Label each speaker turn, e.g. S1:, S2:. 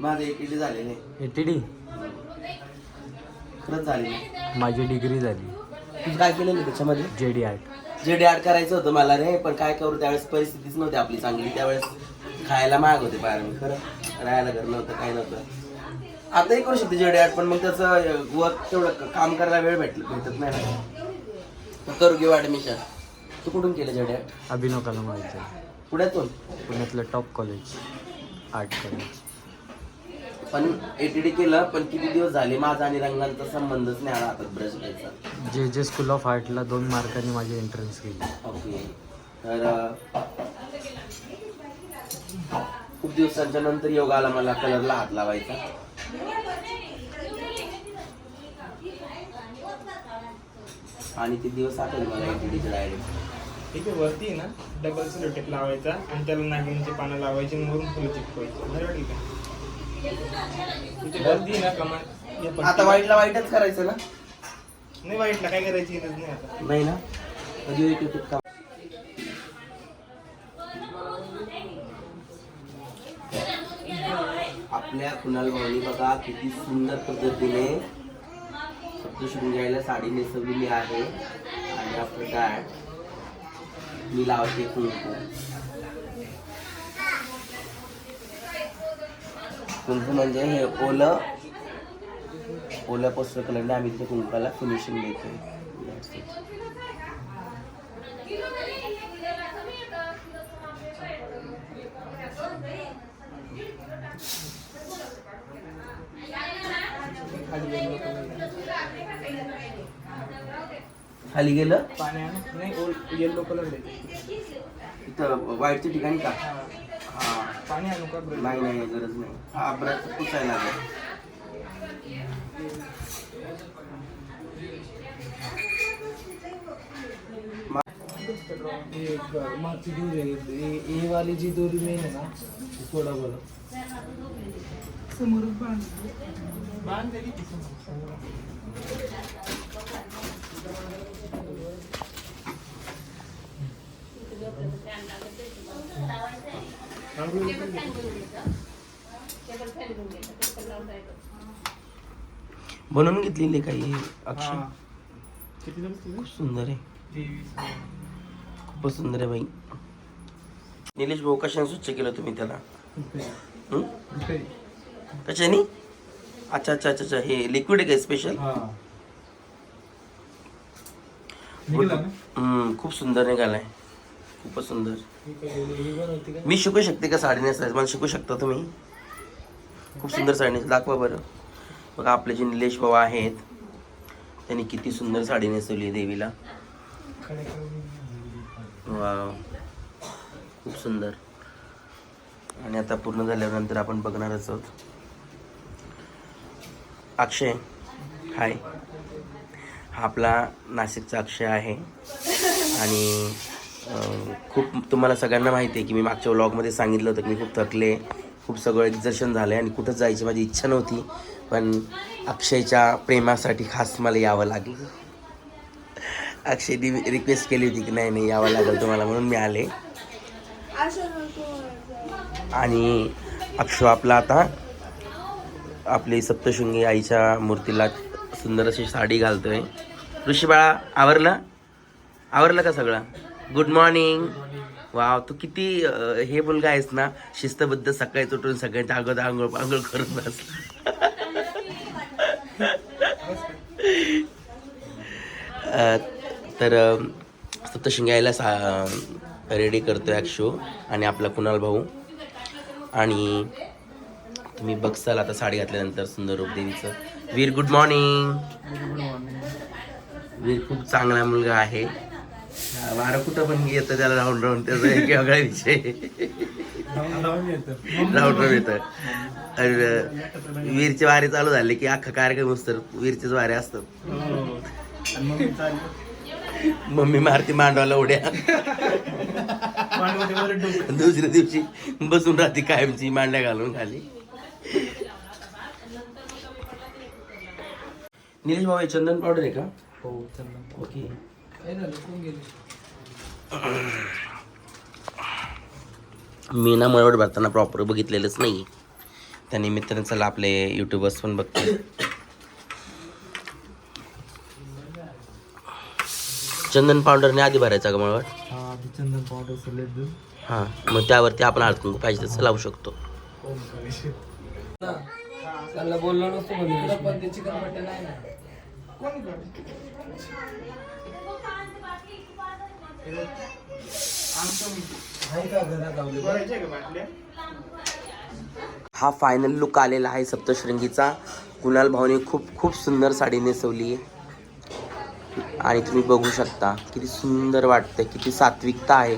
S1: माझं ATD
S2: T D
S1: खरंच
S2: माझी डिग्री झाली.
S1: तुझं काय केलेलं त्याच्यामध्ये?
S2: जे डी आर्ट
S1: जे ॲड करायचं होतं मला रे पण काय करू त्यावेळेस परिस्थितीच नव्हती आपली चांगली. त्यावेळेस खायला माग होते बाहेर. मी खरं राहायला घर नव्हतं काय नव्हतं. आताही करू शकते जेडी ॲड पण मग त्याचं वर्क तेवढं क- काम करायला वेळ भेटल भेटत नाही ना. मग करू घेऊ ॲडमिशन तू कुठून केलं जेडी ॲड
S2: अभिनव कला व्हायचं
S1: पुण्यातून?
S2: पुण्यातलं टॉप कॉलेज आर्ट कॉलेज
S1: पण एटीडी केलं पण किती दिवस झाले? माझा आणि रंगांचा संबंधच नाही आला हातात ब्रश घ्यायचा.
S2: जे जे स्कूल ऑफ आर्टला दोन मार्कांनी माझी एंट्रन्स केली
S1: ओके तर अं, खूप दिवसांच्या नंतर योग आला मला कलरला हात लावायचा. आणि ते दिवस आठवले मला एटीडीचे डायरेक्ट
S3: ठीक आहे वरती आहे ना डबल सेलोटेप लावायचा आणि त्याला नागिनची पानं लावायची आणि वरून फुलं चिपकायची बरं वाटेल का आहे ना
S1: आता वाईटला वाईटच करायचं ना?
S3: नाही वाईटला काय करायची गरज नाही आता.
S1: नाही ना? कधी एक काम? आपल्या कुणाल भाऊनी बघा किती सुंदर पद्धतीने सप्तशृंगाईला साडी नेसवलेली आहे. आणि आफ्टर दॅट मी लावते कुंकू. कुंकू म्हणजे हे ओलं ओल्या पोस्टर कलरने आम्ही तिथे कुंकाला फिनिशिंग it.
S3: खाली
S1: गेलं?
S3: पाणी आहे ना नाही ओल येल्लो कलर
S1: इथं वाईटच्या ठिकाणी का?
S3: हा. पाणी आणू का?
S1: नाही नाही गरज नाही. हा ब्रश पुसायला लागेल.
S4: ये मागची दोरी आहे. ए- ए वाली जी दोरी मेन आहे ना थोडा बरं.
S3: बांध. समोर. आंघोळी पण
S1: बनवून घेतलेली काही. अक्षर? खूप सुंदर आहे. खूपच सुंदर आहे बाई. निलेश भाऊ कशाने स्वच्छ केलं तुम्ही त्याला? हं? कशाने? अच्छा अच्छा अच्छा अच्छा. हे लिक्विड आहे का स्पेशल
S4: हा
S1: खूप सुंदर निघालाय. खूपच सुंदर. मी शिकू शकते का साडी नेसायचं मला शिकू शकता तुम्ही. खूप सुंदर साडी नेस दाखवा बरं. बघा आपले जे निलेश भाऊ आहेत त्यांनी किती सुंदर साडी नेसवली देवीला. वाव. खूप सुंदर. आणि आता पूर्ण झाल्यानंतर आपण बघणारच आहोत. अक्षय हाय. हा आपला नाशिकचा अक्षय आहे. आणि खूप तुम्हाला सगळ्यांना माहिती आहे की मी मागच्या व्लॉगमध्ये सांगितलं होतं की मी खूप थकले खूप सगळं एक्झर्शन झालं आहे आणि कुठंच जायची माझी इच्छा नव्हती पण अक्षयच्या प्रेमासाठी खास मला यावं लागलं. अक्षयने रिक्वेस्ट केली होती की नाही नाही यावं लागेल तुम्हाला म्हणून मी आले. आणि अक्षय आपला आता आपली सप्तशृंगी आईच्या मूर्तीला सुंदर अशी साडी घालतोय. ऋषी बाळा आवरलं? आवरलं का सगळं? गुड मॉर्निंग वाव तू किती अं, हे मुलगा आहेस ना शिस्तबद्ध सकाळी उठून सगळ्यांच्या अगोदर आंघोळ आंघोळ करून बसला. अ, तर अ, सप्तशृंगी आईला सा रेडी करतोय अक्षू आणि आपला कुणाल भाऊ. आणि तुम्ही बघसाल आता साडी घातल्यानंतर सुंदर रूप देवीचं. वीर गुड मॉर्निंग वीर खूप चांगला मुलगा आहे. वारं कुठं पण येतं त्याला राहून राहून त्याचा एक वेगळा विषय. राहून राहून येतं. आणि, वीरचे वारे चालू झाले की अख्खा कार्यक्रम असतं. वीरचेच वारे असतात. मम्मी मारती मांडवाला उड्या. दुसऱ्या दिवशी बसून राहते कायमची मांड्या घालून खाली. निलेश भाऊ हे चंदन पावडर आहे का?
S4: हो चला
S1: ओके. मी ना मळवट भरताना प्रॉपर बघितलेलंच नाही त्या निमित्तानं चला आपले युट्यूबर्स पण बघते चंदन पावडरने आधी भरायचा का
S4: हा ती चंदन पावडर सलेद
S1: हां मग त्यावरती आपण हळद कुंकू पाहिजे तसं लावू शकतो.
S4: बोललो नसतो पण ते चिकन मटन आहे ना.
S3: कोण करत? आमचं
S4: आहे का घरात आवडे
S3: बघायचे का बाटल्या
S1: हा फायनल लुक आलेला आहे सप्तशृंगीचा. कुणाल भाऊने खूप खूप सुंदर साडी नेसवली. आहे आणि तुम्ही बघू शकता किती सुंदर वाटतं किती सात्विकता आहे.